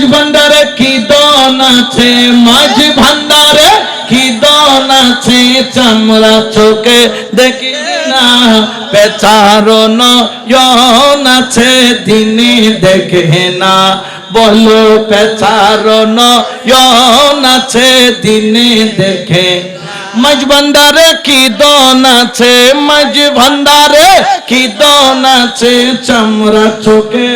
মাঝ ভান্ডারে কি দন আছে? মাঝ ভান্ডারে কি দন আছে? চামড়া চোখে দেখি না পেচারো নয়ন আছে। দিনে দেখে না, বলো পেচারো নয়ন আছে। দিনে দেখে মাঝ ভান্ডারে কি দন আছে? মাঝ ভান্ডারে কি দন আছে? চামড়া চোখে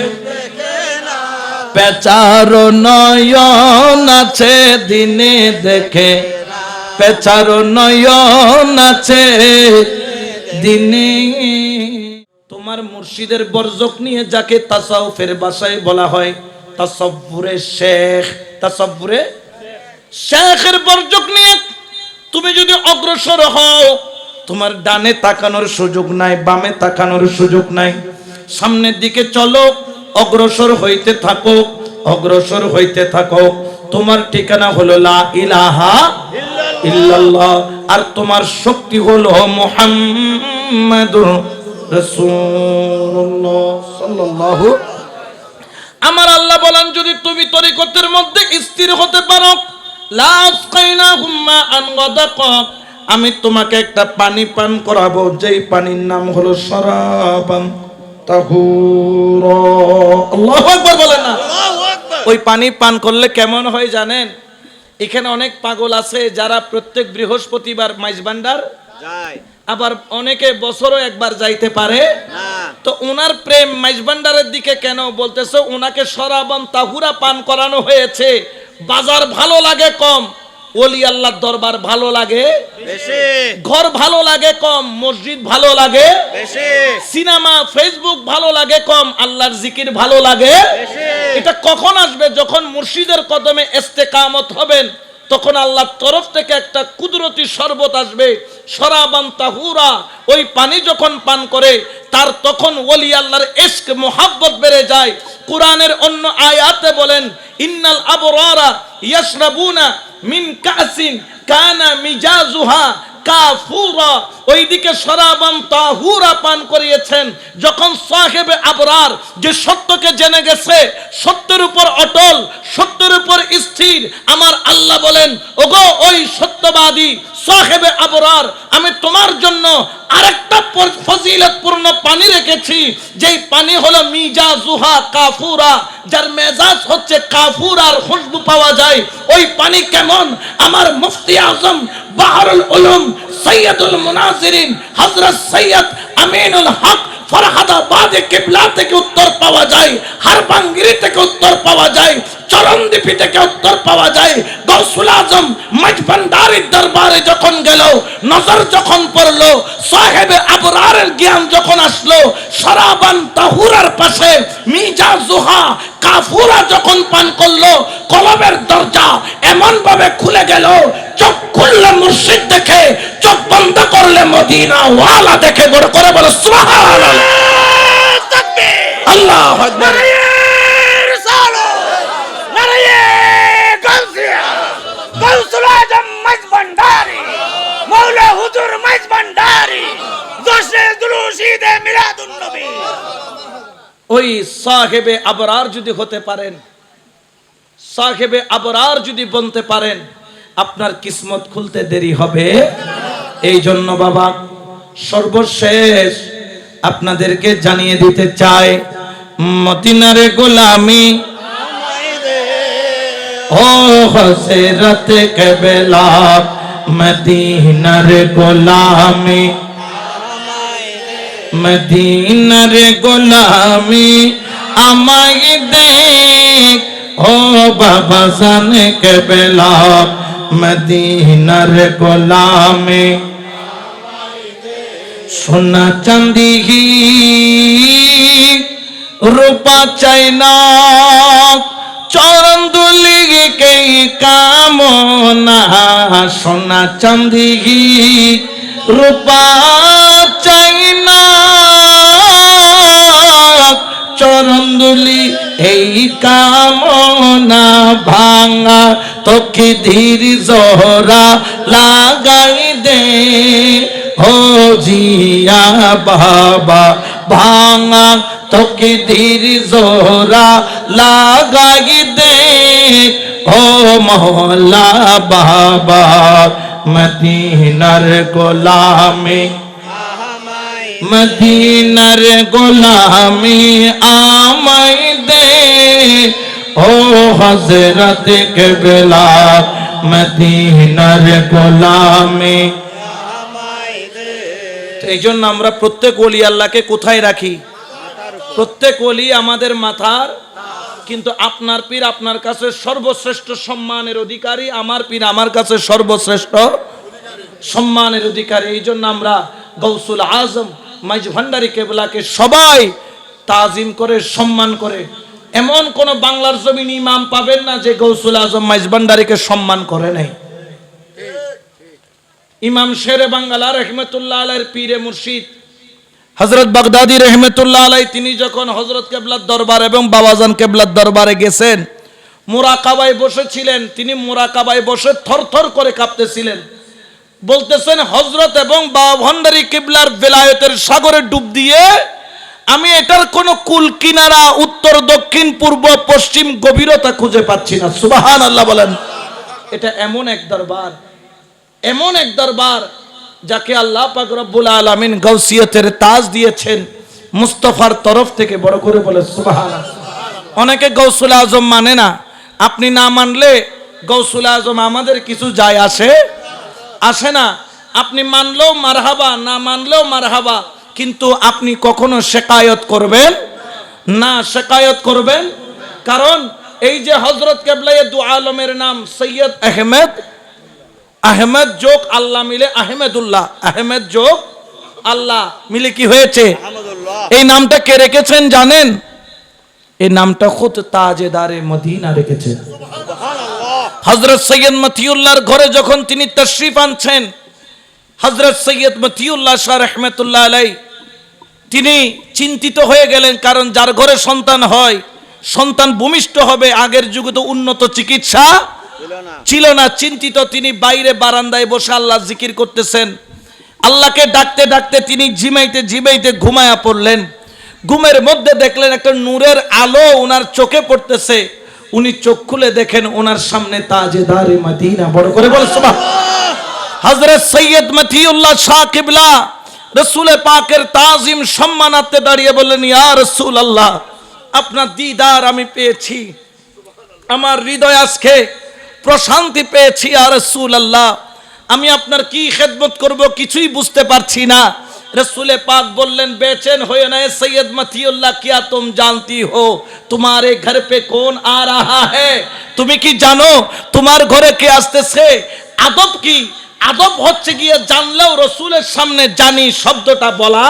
পেচারো নয়ন আছে দিনে দেখে। পেচারো নয়ন আছে দিনে। তোমার মুর্শিদের বর্জক নিয়ে যাকে তাসাউফের ভাষায় বলা হয়, তাসব্বুরে শেখ, তাসব্বুরে শেখের বর্জক নিয়ে তুমি যদি অগ্রসর হও, তোমার ডানে তাকানোর সুযোগ নাই, বামে তাকানোর সুযোগ নাই। সামনের দিকে চলো অগ্রসর হইতে থাকো, অগ্রসর হইতে থাকো। তোমার ঠিকানা হলো লা ইলাহা ইল্লাল্লাহ। আর তোমার শক্তি হলো মুহাম্মাদুর রাসূলুল্লাহ সাল্লাল্লাহু আমার আল্লাহ বলেন, যদি তুমি তরিকতের মধ্যে স্থির হতে পারো আমি তোমাকে একটা পানি পান করাবো, যেই পানির নাম হলো সরাবান তাহুরা। আল্লাহু আকবার বলেন না। ওই পানি পান করলে কেমন হয় জানেন? এখানে অনেক পাগল আছে যারা প্রত্যেক বৃহস্পতিবার মাইজ ভান্ডার যায়। আবার অনেকে বছরও একবার যাইতে পারে। তো ওনার প্রেম মাইজবান্ডারের দিকে কেন বলতেছে? ওনাকে সরাবন তাহুরা পান করানো হয়েছে। বাজার ভালো লাগে কম। ওলি আল্লাহর দরবার ভালো লাগে? বেশি। ঘর ভালো লাগে কম মসজিদ ভালো লাগে? বেশি। সিনেমা ফেসবুক ভালো লাগে কম আল্লাহর জিকির ভালো লাগে? বেশি। এটা কখন আসবে? যখন মুর্শিদের কদমে ইস্তেকামত হবেন তখন আল্লাহর তরফ থেকে একটা কুদরতি শরবত আসবে। সরাবান তাহুরা ওই পানি যখন পান করে তার তখন ওলি আল্লাহর ইশক মোহাব্বত বেড়ে যায়। কোরআনের অন্য আয়াতে বলেন ইন্নাল আবরারা ইয়াশরাবুনা মিন কাসিন কানা মিজাজুহা কাফুরা। ওইদিকে সরাবান তাহুরা পান করিয়েছেন। যখন সাহেবে আবরার যে সত্যকে জেনে গেছে, সত্যের উপর অটল, সত্যের উপর স্থির, আমার আল্লাহ বলেন, ওগো, ওই সত্যবাদী সাহেবে আবরার, আমি তোমার জন্য আরেকটা ফজিলতপূর্ণ পানি রেখেছি। যেই পানি হলো মিজা, জুহা, কাফুরা, যার মেজাজ হচ্ছে কাফুর আর খুশবু পাওয়া যায়। ওই পানি কেমন? আমার মুফতি আজম বাহারুল উলুম সৈয়দুল মুনাজিরিন, হযরত সৈয়দ আমিনুল হক ফরহাদাবাদে কিবলা থেকে উত্তর পাওয়া যায়, হারবাঙ্গিরি থেকে উত্তর পাওয়া যায়। চরণদ্বীপি থেকে উত্তর পাওয়া যায় গৌসুল আজম মজভান্ডারির দরবারে যখন গেল নজর যখন পড়ল সাহেবে আবরারের জ্ঞান যখন আসলো সরাবান তাহুরার পাশে মিজা জুহা কাফুরা যখন পান করল কলমের দরজা এমন ভাবে খুলে গেল চোখ খুললে মুর্শিদ দেখে চোখ বন্ধ করলে মদিনা ওয়ালা দেখে বড় করে বলে সুবহানাল্লাহ। আল্লাহু আকবার রিসালো নারায়ে গাউসিয়া গাউসুল আজম মজবন্ডারি মৌলা হুজুর মজবন্ডারি জুলুশিদে মিলাদুন নবী। ওই সাহেবে আবরার যদি হতে পারেন, সাহেবে আবরার যদি বনতে পারেন, আপনার কিসমত খুলতে দেরি হবে। এই জন্য বাবা, সর্বশেষ আপনাদেরকে জানিয়ে দিতে চাই, মদিনারে গোলামি ও হসরত কেবেলা, মদিনার গোলামি। মদিনার গোলামি আমায় দেখ। ও বাবা, জানে কেবেলা মদিনার গোলামি সোনা চাঁদি রূপা চাইনা চরণ দুলি কে কামনা। সোনা চাঁদি রূপা চরণ দুলি এই কামনা ভাঙা তোকে ধীর জোহরা লাগাই দে। হো জিয়া বাবা, ভাঙা তোকে ধীর জোহরা লাগাই দে। ও মহলা বাবা, মদিনার গোলামে মদিনার গোলামি আমাই দে। ও হজরত কেবলা, মদিনার গোলামি এই জন্য আমরা প্রত্যেক ওলি আল্লাহকে কোথায় রাখি? প্রত্যেক ওলি আমাদের মাথার। কিন্তু আপনার পীর আপনার কাছে সর্বশ্রেষ্ঠ সম্মানের অধিকারী, আমার পীর আমার কাছে সর্বশ্রেষ্ঠ সম্মানের অধিকারী। এই জন্য আমরা গৌসুল আজম মাইজ ভান্ডারী কেবলাকে সবাই তাজিম করে, সম্মান করে। এমন কোন বাংলার জমিন ইমাম পাবেন না যে গৌসুল আজম মাইজ ভান্ডারীকে সম্মান করে নাই। ইমাম শেরে বাঙ্গালা রহমতুল্লাহ আলাইয়ের পীরে মুর্শিদ হজরত বাগদাদি রহমতুল্লাহ আলাই তিনি যখন হজরত কেবলার দরবার এবং বাবাজান কেবলার দরবারে গেছেন, মোরাকাবায় বসেছিলেন, তিনি মোরাকাবায় বসে থরথর করে কাঁপতেছিলেন। বলতেছেন হজরত এবং বাবা ভণ্ডারী কেবলার বেলায়তের সাগরে ডুব দিয়ে, আমি এটার কোনো কুল কিনারা উত্তর, দক্ষিণ, পূর্ব, পশ্চিম গভীরতা খুঁজে পাচ্ছি না। সুবাহান আল্লাহ বলেন। এটা এমন এক দরবার, এমন এক দরবার যাকে আল্লাহ পাক রব্বুল আলামিন গৌসিয়তের তাজ দিয়েছেন মুস্তফার তরফ থেকে বড় করে বলে সুবহানাল্লাহ। অনেকে গৌসুল আজম মানে না। আপনি না মানলে গৌসুল আজম আমাদের কিছু যায় আসে আসে না। আপনি মানলেও মারহাবা না মানলেও মারহাবা কিন্তু আপনি কখনো শেকায়ত করবেন? না শেকায়ত করবেন? কারণ এই যে হজরত কেবলাই দু আলমের নাম সৈয়দ আহমেদ আহমেদ যোগ আল্লাহ মিলে আহমেদুল্লাহ আহমেদ যোগ আল্লাহ মিলে কি হয়েছে? এই নামটা কে রেখেছেন জানেন? এই নামটা খুদ তাজেদারে মদিনা রেখেছেন হজরত সৈয়দ মতিউল্লাহর ঘরে যখন তিনি তশরিফ আনছেন হজরত সৈয়দ মতিউল্লাহ শাহ রহমতুল্লাহ আলাই তিনি চিন্তিত হয়ে গেলেন, কারণ যার ঘরে সন্তান হয়, সন্তান ভূমিষ্ঠ হবে, আগের যুগে তো উন্নত চিকিৎসা ছিল না। চিন্তিত তিনি বাইরে বারান্দায় বসে আল্লাহ জিকির করতেছেন। আল্লাহকে ডাকতে ডাকতে তিনি ঝিমাইতে ঝিমাইতে ঘুমায়া পড়লেন। ঘুমের মধ্যে দেখলেন একটা নূরের আলো ওনার চোখে পড়তেছে। উনি চোখ খুলে দেখেন ওনার সামনে তাজেদারে মদিনা। বড় করে বল, সুবহান। হজরত সৈয়দ মতিউল্লাহ শাহ কিবলা রসুলে পাকের তাজিম সম্মানাতে দাঁড়িয়ে বললেন, ইয়া রসুল আল্লাহ আপনার দিদার আমি পেয়েছি। আমার হৃদয় আজকে প্রশান্তি পেয়েছি আর রসুল আল্লাহ আমি আপনার কি খেদমত করব কিছুই বুঝতে পারছি না। रसूले पाक बोलन बेचैन हो ना सैयद मतीउल्लाह क्या तुम जानती हो तुम्हारे घर पे कौन आ रहा है তুমি কি জানো তোমার ঘরে কে আসতেছে আদব কি আদব হচ্ছে গিয়ে জানলেও রসুলের সামনে জানি শব্দটা বলা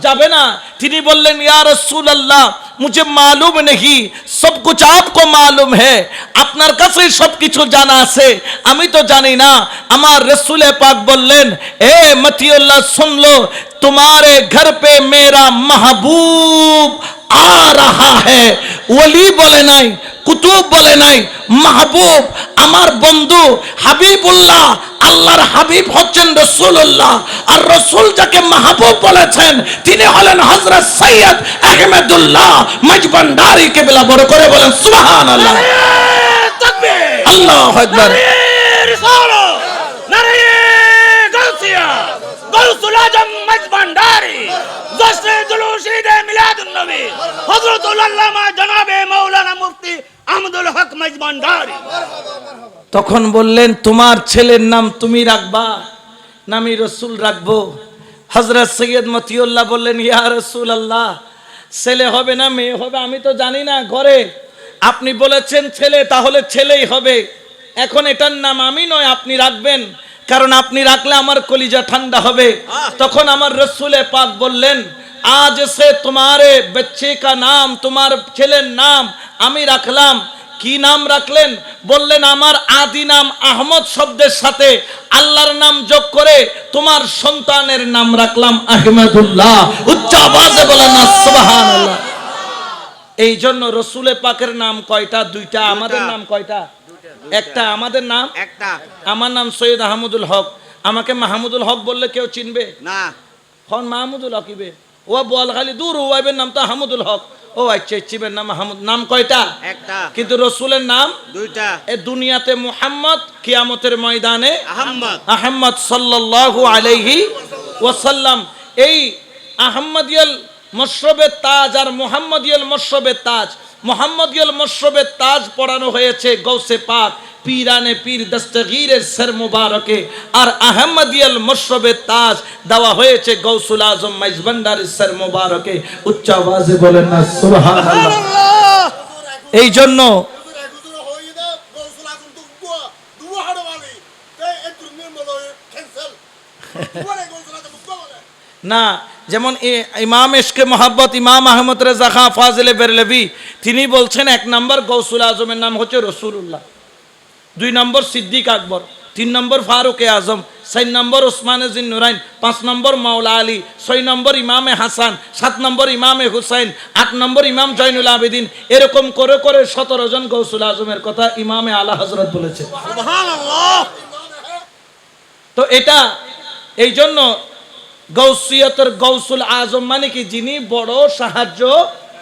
যাবে না। তিনি বললেন, ইয়া রসুল আল্লাহ মুঝে মালুম নেহি। সব কিছু আপকো মালুম হে। আপনার কাছে সব কিছু জানা আছে। আমি তো জানি না। আমার রসুলে পাক বললেন, এ মতিউল্লাহ শুনলো তোমারে ঘর পে মেরা মাহবুব আ রাহা হে। ওলি বলে নাই কুতুব বলে নাই মাহবুব আমার বন্ধু হাবিবুল্লাহ আল্লাহর হাবিব হচ্ছেন রসুল্লাহ আর রসুল যাকে মাহবুব বলেছেন তিনি হলেন হজরত সৈয়দ আহমেদুল্লাহ মজবন্ডারি কেবলা বড় করে বলেন সুবহান আল্লাহ আল্লাহ জনাবে মাওলানা মুফতি আহমদুল হক তখন বললেন তোমার ছেলের নাম তুমি রাখবা? নামি রসুল রাখব? হজরত সৈয়দ মতিউল্লাহ বললেন ইয়া রসুল আল্লাহ ছেলে হবে না মেয়ে হবে? আমি তো জানি না ঘরে। আপনি বলেছেন ছেলে তাহলে ছেলেই হবে। এখন এটার নাম আমি নয় আপনি রাখবেন। কারণ আপনি রাখলে আমার কলিজা ঠান্ডা হবে। তখন আমার রসুলে পাক বললেন আজ সে তোমারে বচ্চে কা নাম তোমার ছেলের নাম আমি রাখলাম। কি নাম রাখলেন? বললেন আমার আদি নাম আহমদ শব্দের সাথে আল্লাহর নাম যোগ করে তোমার সন্তানের নাম রাখলাম আহমেদুল্লাহ। উচ্চ আওয়াজে বলেন সুবহানাল্লাহ। এই জন্য রসুলে পাকের নাম কয়টা? দুইটা। আমাদের নাম কয়টা? একটা। আমাদের নাম? একটা। আমার নাম সৈয়দ আহমদুল হক। আমাকে মাহমুদুল হক বললে কেউ চিনবে? না। হন মাহমুদুল হকিবে ও বল খালি দূর ওয়াইবের নাম তো হামুদুল হক। ও আচ্ছা চিবের নাম হামুদ নাম কয়টা? একটা। কিন্তু রসুলের নাম? দুইটা। এ দুনিয়াতে মুহাম্মদ কিয়ামতের ময়দানে আহম্মদ। আহম্মদ সাল্লাল্লাহু আলাইহি ওয়াসাল্লাম। এই আহম্মদিয়াল মশরবে তাজ আর মোহাম্মদিয়াল মশরবে তাজ। মোহাম্মদিয়াল মশরবে তাজ পড়ানো হয়েছে গৌসে পাক পীরানে পীর দস্তগীরের সর মুবারকে। আর আহমদিয়াল মশরবে তাজ দেওয়া হয়েছে গৌসুল আজম মাইজবান্ডারের সর মুবারকে। উচ্চ আওয়াজে বলেন না সুবহানাল্লাহ। এই জন্য না যেমন ইমাম এশকে মোহাব্বত ইমাম আহমদ রেজা খাঁ ফাজলে বেরলেভি তিনি বলছেন এক নম্বর গৌসুল আজমের নাম হচ্ছে রসুল্লাহ দুই নম্বর সিদ্দিক আকবর তিন নম্বর ফারুক এ আজম চার নম্বর ওসমান জিন নুরাইন পাঁচ নম্বর মাওলা আলী ছয় নম্বর ইমামে হাসান সাত নম্বর ইমামে হুসাইন আট নম্বর ইমাম জৈনুল আবেদিন এরকম করে করে সতেরো জন গৌসুল আজমের কথা ইমামে আলা হজরত বলেছে। তো এটা এই জন্য গৌসিয়তের গৌসুল আজম মানে কি? যিনি বড় সাহায্য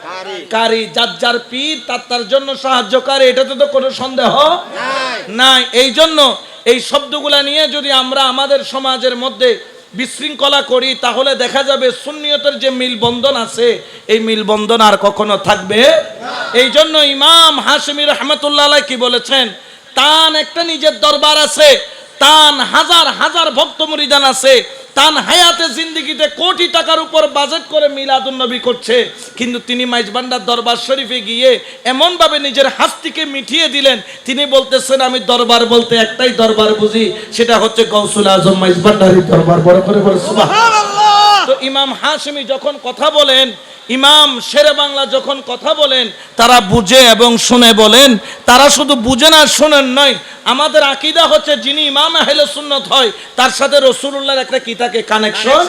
কারি কারি যার যার পীর তার তার জন্য সাহায্যকারী এটাতে তো কোনো সন্দেহ নাই। নাই। এই জন্য এই শব্দগুলা নিয়ে যদি আমরা আমাদের সমাজের মধ্যে বিশৃঙ্খলা করি তাহলে দেখা যাবে সুন্নিয়তের যে মিলবন্ধন আছে এই মিলবন্ধন আর কখনো থাকবে এই জন্য ইমাম হাসমি রহমতুল্লাহ কি বলেছেন? তান একটা নিজের দরবার আছে তান হাজার হাজার ভক্ত মুরিদান আছে তান হায়াতে জিন্দিগিতে কোটি টাকার উপর বাজেট করে মিলাদুন নবী করছে। কিন্তু তিনি মাইজবান্ডার দরবার শরীফে গিয়ে এমনভাবে নিজের হাস্তিকে মিটিয়ে দিলেন। তিনি বলতেছেন, আমি দরবার বলতে একটাই দরবার বুঝি, সেটা হচ্ছে গৌসুল আজম মাইজবান্ডারি দরবার। বড় করে বলে তো ইমাম হাশমি যখন কথা বলেন ইমাম শেরে বাংলা যখন কথা বলেন তারা বুঝে এবং শুনে বলেন তারা শুধু বুঝেন আর শোনেন নয়। আমাদের আকিদা হচ্ছে যিনি ইমাম আহলে সুন্নত হয় তার সাথে রসুল্লাহর একটা কি থাকে? কানেকশন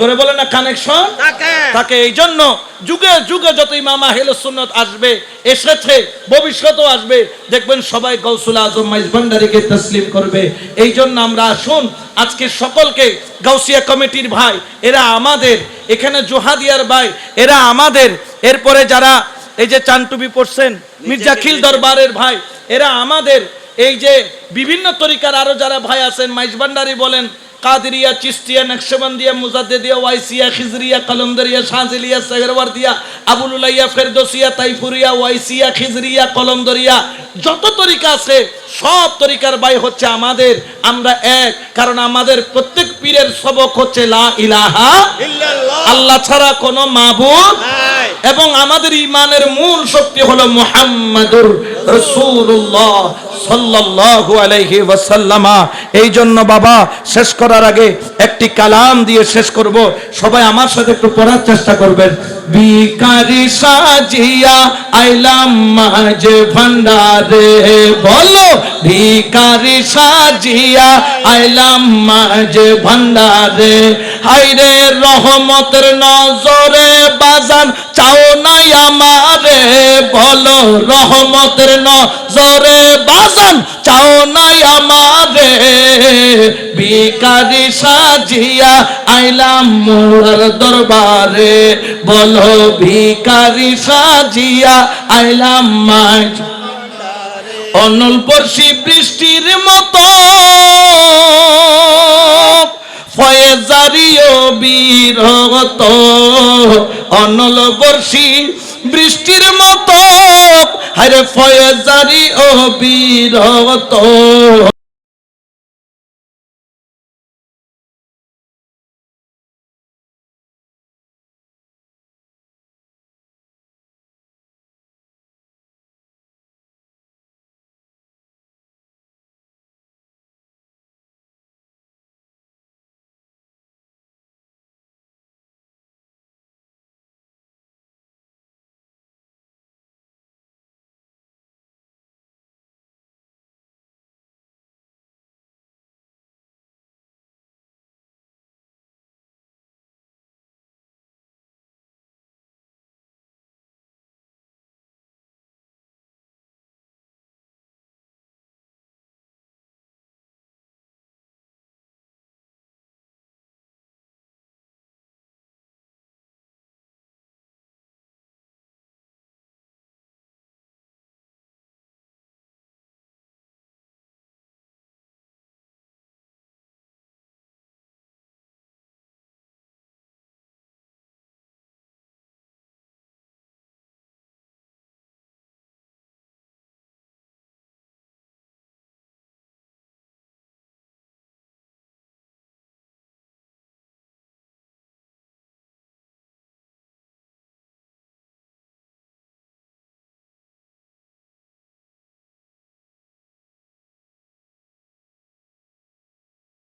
ধরে বলেন না কানেকশন থাকে। তাকে এই জন্য যুগে যুগে যত ইমাম আহলে সুন্নত আসবে এসেছে ভবিষ্যতেও আসবে দেখবেন সবাই গৌসুল আজম মাইজবান্ডারিকে তসলিম করবে। এই জন্য আমরা আসুন আজকে সকলকে গাউসিয়া কমিটির ভাই এরা আমাদের এখানে জোহাদিয়ার ভাই এরা আমাদের এরপরে যারা এই যে চানটুবি পড়ছেন মির্জাখিল দরবারের ভাই এরা আমাদের এই যে বিভিন্ন তরিকার আরও যারা ভাই আছেন মাইজবান্ডারি বলেন কাদরিয়া চিস্তিয়া নকশবন্দিয়া মুজাদ্দিদিয়া ওয়াইসিয়া খিজরিয়া কলমদরিয়া শাহজিলিয়া সেগরওয়ার্দিয়া আবুলুলাইয়া ফেরদোসিয়া তাইফুরিয়া ওয়াইসিয়া খিজরিয়া কলমদরিয়া যত তরিকা আছে সব তরিকার ভাই হচ্ছে আমাদের। আমরা এক কারণ আমাদের প্রত্যেক পীরের সবক হচ্ছে লা ইলাহা ইল্লাল্লাহ। আল্লাহ ছাড়া কোনো মাবুদ নাই। এবং আমাদের ইমানের মূল শক্তি হলো মুহাম্মাদুর রাসূলুল্লাহ সাল্লাল্লাহু আলাইহি ওয়াসাল্লামা। এই জন্য বাবা শেষ করার আগে একটি কালাম দিয়ে শেষ করব। সবাই আমার সাথে একটু পড়ার চেষ্টা করবেন। বিকারি সাজিয়া আইলাম মাঝে ভান্ডারে। বলো ভিকারি সাজিয়া আইলাম মাঝে ভান্ডারে। হাইরে রহমতের নজরে বাজান, চাও নাই আমারে বলো রহমতের নজরে বাজান, চাও নাই আমারে বিকারি সাজিয়া আইলাম মোর দরবারে, বলো ভিকারি সাজিয়া আইলাম মাঝ অনল বর্ষি বৃষ্টির মতো ফয়েজারিও বীরত অনল বর্ষি বৃষ্টির মতো হরে ফয়েজারিও বীরত